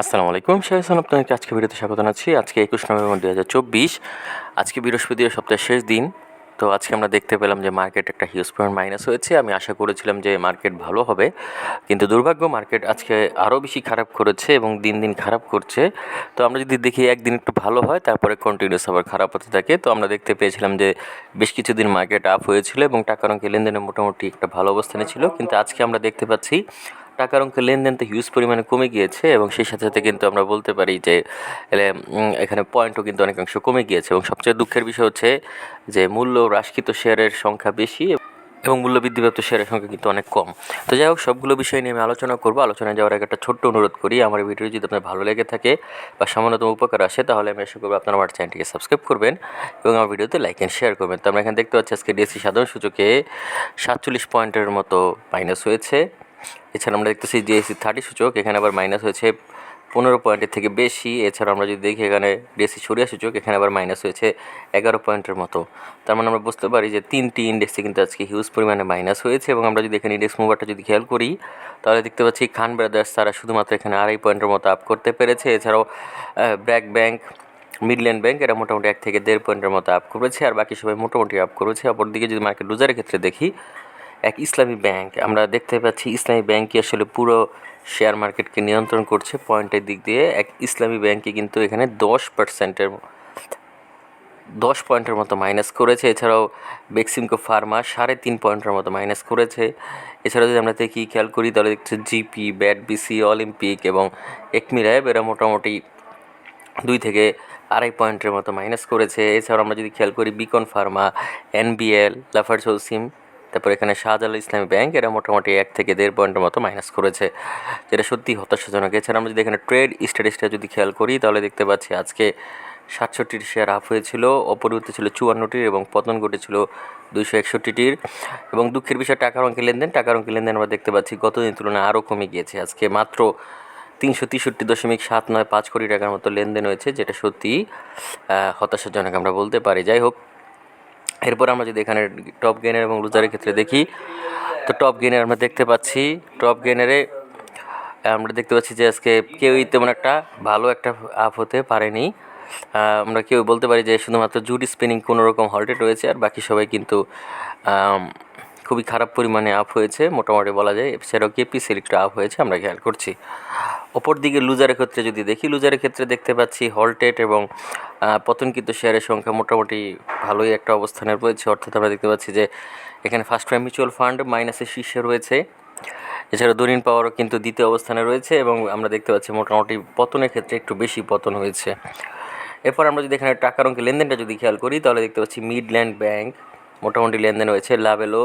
আসসালামু আলাইকুম শাহসান আপনাকে আজকে ভিডিওতে স্বাগত জানাচ্ছি। আজকে একুশ নভেম্বর দু হাজার চব্বিশ। আজকে বৃহস্পতিবার সপ্তাহের শেষ দিন। তো আজকে আমরা দেখতে পেলাম যে মার্কেট একটা হিউজ পরিমাণ মাইনাস হয়েছে। আমি আশা করেছিলাম যে মার্কেট ভালো হবে। কিন্তু দুর্ভাগ্য মার্কেট আজকে আরও বেশি খারাপ করেছে এবং দিন দিন খারাপ করছে। তো আমরা যদি দেখি একদিন একটু ভালো হয়, তারপরে কন্টিনিউস আবার খারাপ হতে থাকে। তো আমরা দেখতে পেয়েছিলাম যে বেশ কিছুদিন মার্কেট আপ হয়েছিল এবং টাকার অঙ্কে লেনদেনে মোটামুটি একটা ভালো অবস্থানে ছিল। কিন্তু আজকে আমরা দেখতে পাচ্ছি টাকার অঙ্কের লেনদেন তো হিউজ পরিমাণে কমে গিয়েছে এবং সেই সাথে সাথে কিন্তু আমরা বলতে পারি যে এখানে পয়েন্টও কিন্তু অনেকাংশ কমে গিয়েছে এবং সবচেয়ে দুঃখের বিষয় হচ্ছে যে, মূল্য হ্রাসকৃত শেয়ারের সংখ্যা বেশি এবং মূল্য বৃদ্ধিপ্রাপ্ত শেয়ারের সংখ্যা কিন্তু অনেক কম। তো যাই হোক, সবগুলো বিষয় নিয়ে আমি আলোচনা করব। আলোচনায় যাওয়ার আগে একটা ছোট্ট অনুরোধ করি, আমার ভিডিও যদি আপনার ভালো লেগে থাকে বা সামান্যতম উপকার আসে, তাহলে আমি আশা করব আপনার আমার চ্যানেলটিকে সাবস্ক্রাইব করবেন এবং আমার ভিডিওতে লাইক অ্যান্ড শেয়ার করবেন। তো আমরা এখানে দেখতে পাচ্ছি আজকে ডিএসসি সাধারণ সূচকে সাতচল্লিশ পয়েন্টের মতো মাইনাস হয়েছে। এছাড়া আমরা দেখতেছি ডিএসসি থার্টি সূচক, এখানে আবার মাইনাস হয়েছে পনেরো পয়েন্টের থেকে বেশি। এছাড়া আমরা যদি দেখি এখানে ডিএসসি সরিয়া সূচক, এখানে আবার মাইনাস হয়েছে এগারো পয়েন্টের মতো। তার মানে আমরা বুঝতে পারি যে তিনটি ইন্ডেক্সে কিন্তু আজকে হিউজ পরিমাণে মাইনাস হয়েছে এবং আমরা যদি এখানে ইন্ডেক্স মুভারটা যদি খেয়াল করি, তাহলে দেখতে পাচ্ছি খান ব্রাদার্স তারা শুধুমাত্র এখানে আড়াই পয়েন্টের মতো আপ করতে পেরেছে। এছাড়াও ব্র্যাক ব্যাংক মিডল্যান্ড ব্যাংক এরা মোটামুটি এক থেকে দেড় পয়েন্টের মতো আপ করেছে, আর বাকি সবাই মোটামুটি আপ করেছে। অপরদিকে যদি মার্কেট লুজারের ক্ষেত্রে দেখি এক ইসলামী ব্যাংক। আমরা দেখতে পাচ্ছি ইসলামী ব্যাংকই আসলে পুরো শেয়ার মার্কেটকে নিয়ন্ত্রণ করছে। পয়েন্টের দিক দিয়ে এক ইসলামী ব্যাংকই কিন্তু এখানে দশ পার্সেন্টের দশ পয়েন্টের মতো মাইনাস করেছে। এছাড়াও বেক্সিমকো ফার্মা সাড়ে তিন পয়েন্টের মতো মাইনাস করেছে। এছাড়াও যদি আমরা দেখি, খেয়াল করি, তাহলে দেখছি জিপি ব্যাট বিসি অলিম্পিক এবং একমিরায় এরা মোটামুটি দুই থেকে আড়াই পয়েন্টের মতো মাইনাস করেছে। এছাড়াও আমরা যদি খেয়াল করি বিকন ফার্মা এনবিএল লাফার সিম তারপর এখানে শাহজালাল ইসলামী ব্যাংক এরা মোটামুটি এক থেকে দেড় পয়েন্টের মতো মাইনাস করেছে, যেটা সত্যি হতাশাজনক। এছাড়া আমরা যদি এখানে ট্রেড স্ট্যাটিসটা যদি খেয়াল করি, তাহলে দেখতে পাচ্ছি আজকে সাতষট্টির শেয়ার আপ হয়েছিল অপরিবর্তিত ছিল চুয়ান্নটির এবং পতন ঘটেছিল দুইশো একষট্টিটির। এবং দুঃখের বিষয়, টাকার অঙ্কের লেনদেন, টাকার অঙ্কের লেনদেন আমরা দেখতে পাচ্ছি গতদিন তুলনায় আরও কমে গিয়েছে। আজকে মাত্র তিনশো তেষট্টি দশমিক সাত নয় পাঁচ কোটি টাকার মতো লেনদেন হয়েছে, যেটা সত্যি হতাশাজনক আমরা বলতে পারি। যাই হোক এরপর আমরা যদি এখানে টপ গেনার এবং লুজারের ক্ষেত্রে দেখি, তো টপ গেনার আমরা দেখতে পাচ্ছি টপ গেনারে আমরা দেখতে পাচ্ছি যে আজকে কেউই তেমন একটা ভালো একটা আপ হতে পারেনি। আমরা কেউ বলতে পারি যে শুধুমাত্র জুড স্পিনিং কোনোরকম হল্টেড রয়েছে, আর বাকি সবাই কিন্তু খুবই খারাপ পরিমাণে আপ হয়েছে, মোটামুটি বলা যায়, এছাড়াও কেপি সিলেক্ট আপ হয়েছে আমরা খেয়াল করছি। অপর দিকে লুজারের ক্ষেত্রে যদি দেখি লুজারের ক্ষেত্রে দেখতে পাচ্ছি হলটেড এবং পতনকৃত শেয়ারের সংখ্যা মোটামুটি ভালোই একটা অবস্থানে রয়েছে। অর্থাৎ আমরা দেখতে পাচ্ছি যে, এখানে ফার্স্ট প্রাইম মিউচুয়াল ফান্ড মাইনাসের শীর্ষে রয়েছে। এছাড়া দরিন পাওয়ারও কিন্তু দ্বিতীয় অবস্থানে রয়েছে এবং আমরা দেখতে পাচ্ছি মোটামুটি পতনের ক্ষেত্রে একটু বেশি পতন হয়েছে। এরপর আমরা যদি এখানে টাকার অঙ্কে লেনদেনটা যদি খেয়াল করি, তাহলে দেখতে পাচ্ছি মিডল্যান্ড ব্যাংক মোটামুটি লেনদেন হয়েছে লাভেলো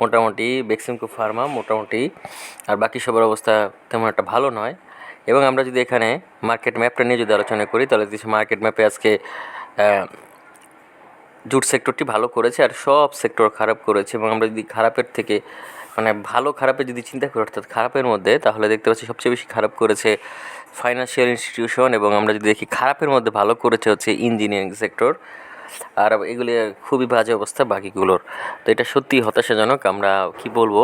মোটামুটি বেক্সিমকো ফার্মা মোটামুটি। আর বাকি সবার অবস্থা তেমন একটা ভালো নয়। এবং আমরা যদি এখানে মার্কেট ম্যাপটা নিয়ে যদি আলোচনা করি, তাহলে দেখছি মার্কেট ম্যাপে আজকে জুট সেক্টরটি ভালো করেছে আর সব সেক্টর খারাপ করেছে। এবং আমরা যদি খারাপের থেকে মানে ভালো খারাপের যদি চিন্তা করি, অর্থাৎ খারাপের মধ্যে, তাহলে দেখতে পাচ্ছি সবচেয়ে বেশি খারাপ করেছে ফাইন্যান্সিয়াল ইনস্টিটিউশন এবং আমরা যদি দেখি, খারাপের মধ্যে ভালো করেছে হচ্ছে ইঞ্জিনিয়ারিং সেক্টর আর এগুলি খুবই বাজে অবস্থা বাকিগুলোর। তো এটা সত্যি হতাশাজনক। আমরা কি বলব?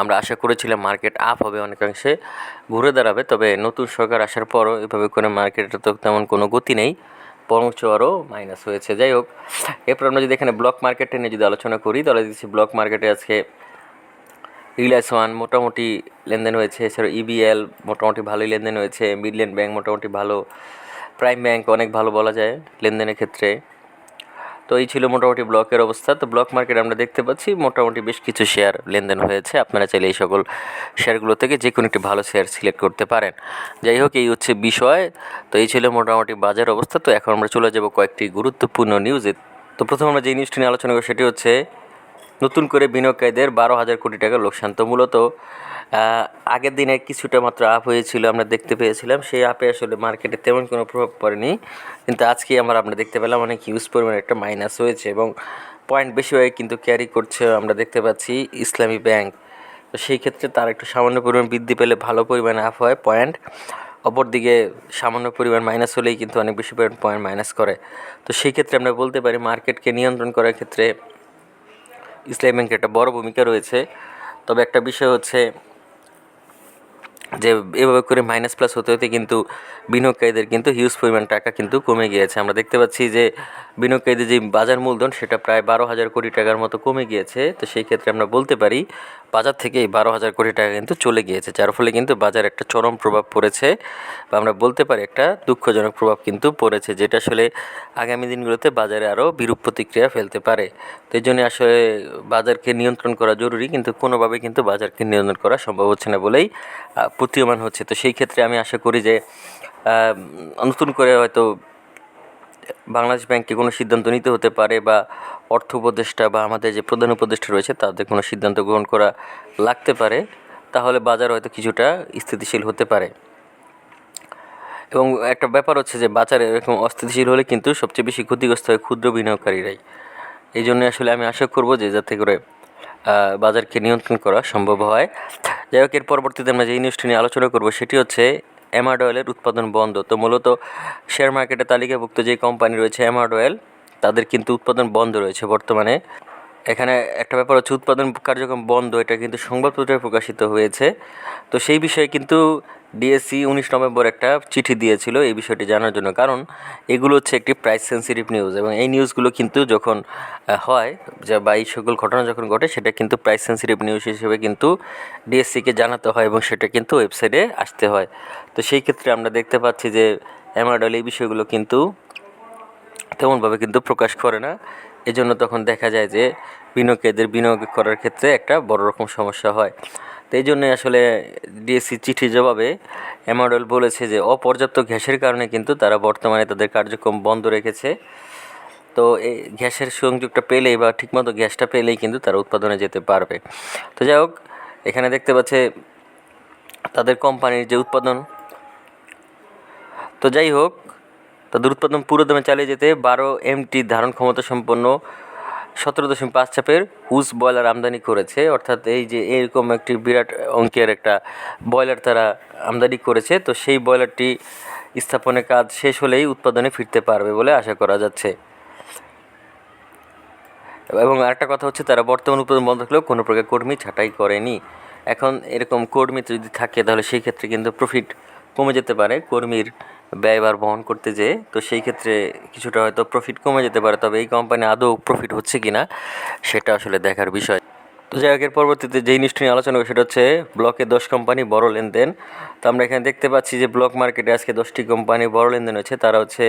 আমরা আশা করেছিলাম মার্কেট আপ হবে অনেকাংশে, ঘুরে দাঁড়াবে, তবে নতুন সরকার আসার পরও এভাবে করে মার্কেটের তো তেমন কোনো গতি নেই, বরঞ্চ আরও মাইনাস হয়েছে। যাই হোক এরপর আমরা যদি এখানে ব্লক মার্কেটে নিয়ে যদি আলোচনা করি, তাহলে দেখছি ব্লক মার্কেটে আজকে রিলায়েন্স ওয়ান মোটামুটি লেনদেন হয়েছে এছাড়া ইবিএল মোটামুটি ভালোই লেনদেন হয়েছে, মিডল্যান্ড ব্যাংক মোটামুটি ভালো, প্রাইম ব্যাংক অনেক ভালো বলা যায় লেনদেনের ক্ষেত্রে। তো এই ছিল মোটামুটি ব্লকের অবস্থা। তো ব্লক মার্কেট আমরা দেখতে পাচ্ছি মোটামুটি বেশ কিছু শেয়ার লেনদেন হয়েছে। আপনারা চাইলে এই সকল শেয়ারগুলো থেকে যে কোনো একটি ভালো শেয়ার সিলেক্ট করতে পারেন। যাই হোক, এই হচ্ছে বিষয়। তো এই ছিল মোটামুটি বাজার অবস্থা। তো এখন আমরা চলে যাব কয়েকটি গুরুত্বপূর্ণ নিউজে তো প্রথমে আমরা যে নিউজটি নিয়ে আলোচনা করি সেটি হচ্ছে নতুন করে বিনিয়োগকারীদের বারো হাজার কোটি টাকা লোকসান। তো মূলত আগের দিনে কিছুটা মাত্র আপ হয়েছিল, আমরা দেখতে পেয়েছিলাম। সেই আপে আসলে মার্কেটে তেমন কোনো প্রভাব পড়েনি। কিন্তু আজকে আমরা আমরা দেখতে পেলাম অনেক হিউজ পরিমাণে একটা মাইনাস হয়েছে এবং পয়েন্ট বেশি হয়ে কিন্তু ক্যারি করছে আমরা দেখতে পাচ্ছি ইসলামী ব্যাংক তো সেই ক্ষেত্রে তার একটু সামান্য পরিমাণ বৃদ্ধি পেলে ভালো পরিমাণে আপ হয় পয়েন্ট অপরদিকে সামান্য পরিমাণ মাইনাস হলেই কিন্তু অনেক বেশি পরিমাণ পয়েন্ট মাইনাস করে। তো সেই ক্ষেত্রে আমরা বলতে পারি মার্কেটকে নিয়ন্ত্রণ করার ক্ষেত্রে ইসলামী ব্যাংকের একটা বড় ভূমিকা রয়েছে। তবে একটা বিষয় হচ্ছে যে এভাবে করে মাইনাস প্লাস হতে হতে কিন্তু বিনিয়োগকারীদের কিন্তু হিউজ পরিমাণ টাকা কিন্তু কমে গিয়েছে। আমরা দেখতে পাচ্ছি যে বিনিয়োগকারীদের যে বাজার মূলধন, সেটা প্রায় বারো হাজার কোটি টাকার মতো কমে গিয়েছে। তো সেই ক্ষেত্রে আমরা বলতে পারি বাজার থেকে এই বারো হাজার কোটি টাকা কিন্তু চলে গিয়েছে, যার ফলে কিন্তু বাজার একটা চরম প্রভাব পড়েছে বা আমরা বলতে পারি একটা দুঃখজনক প্রভাব কিন্তু পড়েছে, যেটা আসলে আগামী দিনগুলোতে বাজারে আরও বিরূপ প্রতিক্রিয়া ফেলতে পারে। তো এই জন্য আসলে বাজারকে নিয়ন্ত্রণ করা জরুরি, কিন্তু কোনোভাবে কিন্তু বাজারকে নিয়ন্ত্রণ করা সম্ভব হচ্ছে না বলেই প্রতীয়মান হচ্ছে। তো সেই ক্ষেত্রে আমি আশা করি যে নতুন করে হয়তো বাংলাদেশ ব্যাংকে কোনো সিদ্ধান্ত নিতে হতে পারে বা অর্থ উপদেষ্টা বা আমাদের যে প্রধান উপদেষ্টা রয়েছে তাদের কোনো সিদ্ধান্ত গ্রহণ করা লাগতে পারে? তাহলে বাজার হয়তো কিছুটা স্থিতিশীল হতে পারে। এবং একটা ব্যাপার হচ্ছে যে বাজারে এরকম অস্থিতিশীল হলে কিন্তু সবচেয়ে বেশি ক্ষতিগ্রস্ত হয় ক্ষুদ্র বিনিয়োগকারীরাই। এই জন্য আসলে আমি আশা করব যে যাতে করে বাজারকে নিয়ন্ত্রণ করা সম্ভব হয়। যাই হোক, এর পরবর্তীতে আমরা যে নিউজটি নিয়ে আলোচনা করব সেটি হচ্ছে এমার্ড অয়েলের উৎপাদন বন্ধ। তো মূলত শেয়ার মার্কেটে তালিকাভুক্ত যে কোম্পানি রয়েছে এমার্ড অয়েল তাদের কিন্তু উৎপাদন বন্ধ রয়েছে বর্তমানে। এখানে একটা ব্যাপার হচ্ছে, উৎপাদন কার্যক্রম বন্ধ, এটা কিন্তু সংবাদপত্রে প্রকাশিত হয়েছে। তো সেই বিষয়ে কিন্তু ডিএসসি উনিশ নভেম্বর একটা চিঠি দিয়েছিল এই বিষয়টি জানার জন্য। কারণ এগুলো হচ্ছে একটি প্রাইস সেন্সিটিভ নিউজ এবং এই নিউজগুলো কিন্তু যখন হয়, যা বা এই সকল ঘটনা যখন ঘটে, সেটা কিন্তু প্রাইস সেন্সিটিভ নিউজ হিসেবে কিন্তু ডিএসসিকে জানাতে হয় এবং সেটা কিন্তু ওয়েবসাইটে আসতে হয়। তো সেই ক্ষেত্রে আমরা দেখতে পাচ্ছি যে অ্যামাডল এই বিষয়গুলো কিন্তু তেমনভাবে কিন্তু প্রকাশ করে না। এজন্য তখন দেখা যায় যে বিনিয়োগকারীদের বিনিয়োগ করার ক্ষেত্রে একটা বড় রকম সমস্যা হয়। তো এই জন্যই আসলে ডিএসসি চিঠি জবাবে এমাডল বলেছে যে, অপর্যাপ্ত গ্যাসের কারণে কিন্তু তারা বর্তমানে তাদের কার্যক্রম বন্ধ রেখেছে। তো এই গ্যাসের সংযোগটা পেলেই বা ঠিকমতো গ্যাসটা পেলেই কিন্তু তারা উৎপাদনে যেতে পারবে। তো যাই হোক, এখানে দেখতে পাচ্ছে তাদের কোম্পানির যে উৎপাদন। তো যাই হোক, তাদের উৎপাদন পুরো দমে চালিয়ে যেতে বারো এমটি ধারণ ক্ষমতা সম্পন্ন সতেরো দশমিক পাঁচ চাপের হুস ব্রয়লার আমদানি করেছে। অর্থাৎ এই যে এরকম একটি বিরাট অঙ্কের একটা বয়লার তারা আমদানি করেছে, তো সেই ব্রয়লারটি স্থাপনের কাজ শেষ হলেই উৎপাদনে ফিরতে পারবে বলে আশা করা যাচ্ছে। এবং আরেকটা কথা হচ্ছে, তারা বর্তমান উৎপাদন বন্ধ থাকলেও কোনো প্রকার কর্মী ছাঁটাই করেনি। এখন এরকম কর্মী যদি থাকে, তাহলে সেই ক্ষেত্রে কিন্তু প্রফিট কমে যেতে পারে। কর্মীর ব্যয়ভার বহন করতে যেয়ে, তো সেই ক্ষেত্রে কিছুটা হয়তো প্রফিট কমে যেতে পারে, তবে এই কোম্পানি আদৌ প্রফিট হচ্ছে কি না সেটা আসলে দেখার বিষয়। তো যাই হোক, এর পরবর্তীতে যেই নিউজটি নিয়ে আলোচনা করি সেটা হচ্ছে ব্লকে দশ কোম্পানি বড় লেনদেন। তো আমরা এখানে দেখতে পাচ্ছি যে ব্লক মার্কেটে আজকে দশটি কোম্পানি বড় লেনদেন হয়েছে। তারা হচ্ছে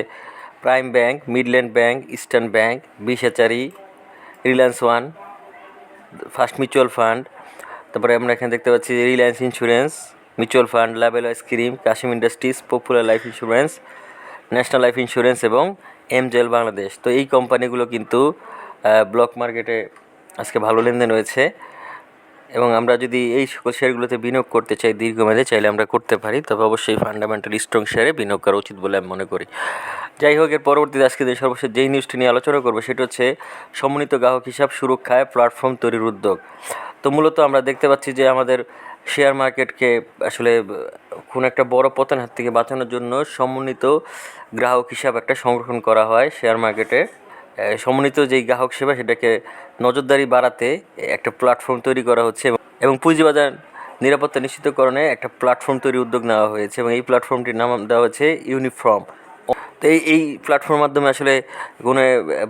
Prime Bank Midland Bank Eastern Bank বিশেচারি Reliance one first mutual fund তারপরে আমরা এখানে দেখতে পাচ্ছি Reliance insurance mutual fund label ice cream Kashem industries popular life insurance national life insurance এবং এমজেল বাংলাদেশ তো এই কোম্পানিগুলো কিন্তু ব্লক মার্কেটে আজকে ভালো লেনদেন রয়েছে এবং আমরা যদি এই সকল শেয়ারগুলোতে বিনিয়োগ করতে চাই দীর্ঘমেয়াদে, চাইলে আমরা করতে পারি। তবে অবশ্যই ফান্ডামেন্টাল স্ট্রং শেয়ারে বিনিয়োগ করা উচিত বলে আমি মনে করি। যাই হোক, এর পরবর্তীতে আজকে যে সর্বশেষ যেই নিউজটি নিয়ে আলোচনা করব, সেটা হচ্ছে সমন্বিত গ্রাহক হিসাব সুরক্ষায় প্ল্যাটফর্ম তৈরির উদ্যোগ। তো মূলত আমরা দেখতে পাচ্ছি যে আমাদের শেয়ার মার্কেটকে আসলে কোনো একটা বড় পতন হাত থেকে বাঁচানোর জন্য সমন্বিত গ্রাহক হিসাব একটা সংরক্ষণ করা হয় শেয়ার মার্কেটে। সমন্বিত যেই গ্রাহক সেবা সেটাকে নজরদারি বাড়াতে একটা প্ল্যাটফর্ম তৈরি করা হচ্ছে এবং- পুঁজিবাজার নিরাপত্তা নিশ্চিতকরণে একটা প্ল্যাটফর্ম তৈরি উদ্যোগ নেওয়া হয়েছে এবং এই প্ল্যাটফর্মটির নাম দেওয়া হচ্ছে ইউনিফর্ম। তো এই এই প্ল্যাটফর্মের মাধ্যমে আসলে কোনো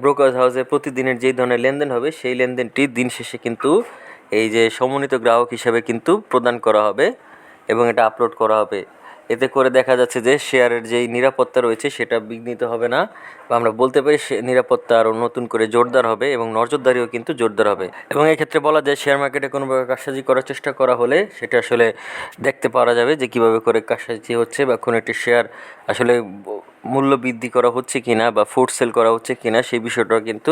ব্রোকার হাউসে প্রতিদিনের যেই ধরনের লেনদেন হবে সেই লেনদেনটি দিন শেষে কিন্তু এই যে সমন্বিত গ্রাহক হিসাবে কিন্তু প্রদান করা হবে এবং এটা আপলোড করা হবে। এতে করে দেখা যাচ্ছে যে শেয়ারের যেই নিরাপত্তা রয়েছে সেটা বিঘ্নিত হবে না বা আমরা বলতে পারি সে নিরাপত্তা আরও নতুন করে জোরদার হবে এবং নজরদারিও কিন্তু জোরদার হবে। এবং এই ক্ষেত্রে বলা যায় শেয়ার মার্কেটে কোনোভাবে কারসাজি করার চেষ্টা করা হলে সেটা আসলে দেখতে পারা যাবে যে কীভাবে করে কারসাজি হচ্ছে বা কোনো একটি শেয়ার আসলে মূল্য বৃদ্ধি করা হচ্ছে কিনা বা ফুড সেল করা হচ্ছে কিনা সেই বিষয়টাও কিন্তু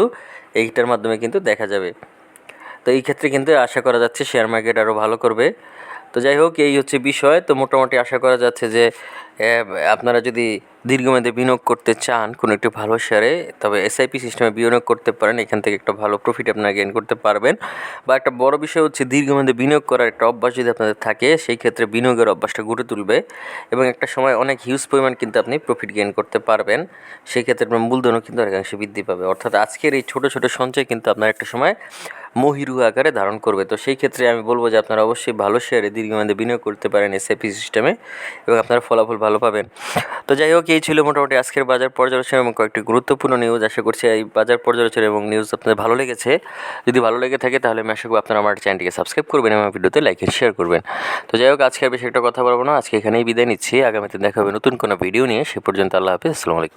এইটার মাধ্যমে কিন্তু দেখা যাবে। তো এই ক্ষেত্রে কিন্তু আশা করা যাচ্ছে শেয়ার মার্কেট আরও ভালো করবে। তো যাই হোক, এই হচ্ছে বিষয়। তো মোটামুটি আশা করা যাচ্ছে যে আপনারা যদি দীর্ঘমেয়াদে বিনিয়োগ করতে চান, কোনো একটি ভালো শেয়ারে, তবে এসআইপি সিস্টেমে বিনিয়োগ করতে পারেন, এখান থেকে একটা ভালো প্রফিট আপনারা গেইন করতে পারবেন। বা একটা বড় বিষয় হচ্ছে দীর্ঘমেয়াদে বিনিয়োগ করার একটা অভ্যাস যদি আপনাদের থাকে, সেই ক্ষেত্রে বিনিয়োগের অভ্যাসটা গড়ে তুলবে এবং একটা সময় অনেক হিউজ পরিমাণ কিন্তু আপনি প্রফিট গেইন করতে পারবেন। সেই ক্ষেত্রে আপনার মূলধনও কিন্তু অনেকাংশে বৃদ্ধি পাবে। অর্থাৎ আজকের এই ছোটো ছোটো সঞ্চয় কিন্তু আপনার একটা সময় মহিরু আকারে ধারণ করবে। তো সেই ক্ষেত্রে আমি বলব যে আপনারা অবশ্যই ভালো শেয়ারে দীর্ঘমেয়াদে বিনিয়োগ করতে পারেন এসআইপি সিস্টেমে এবং আপনারা ফলাফল ভালো পাবেন। তো যাই হোক এই ছিল মোটামুটি আজকের বাজার পর্যালোচনা এবং কয়েকটি গুরুত্বপূর্ণ নিউজ আশা করছি এই বাজার পর্যালোচনা এবং নিউজ আপনাদের ভালো লেগেছে। যদি ভালো লেগে থাকে তাহলে আমি আশা করি আপনারা আমার চ্যানেলটিকে সাবস্ক্রাইব করবেন এবং ভিডিওতে লাইক শেয়ার করবেন। তো যাই হোক, আজকে আর বেশি একটা কথা বলব না। আজকে এখানেই বিদায় নিচ্ছি। আগামীতে দেখা হবে নতুন কোনো ভিডিও নিয়ে। সে পর্যন্ত আল্লাহ হাফিজ। আসসালামু আলাইকুম।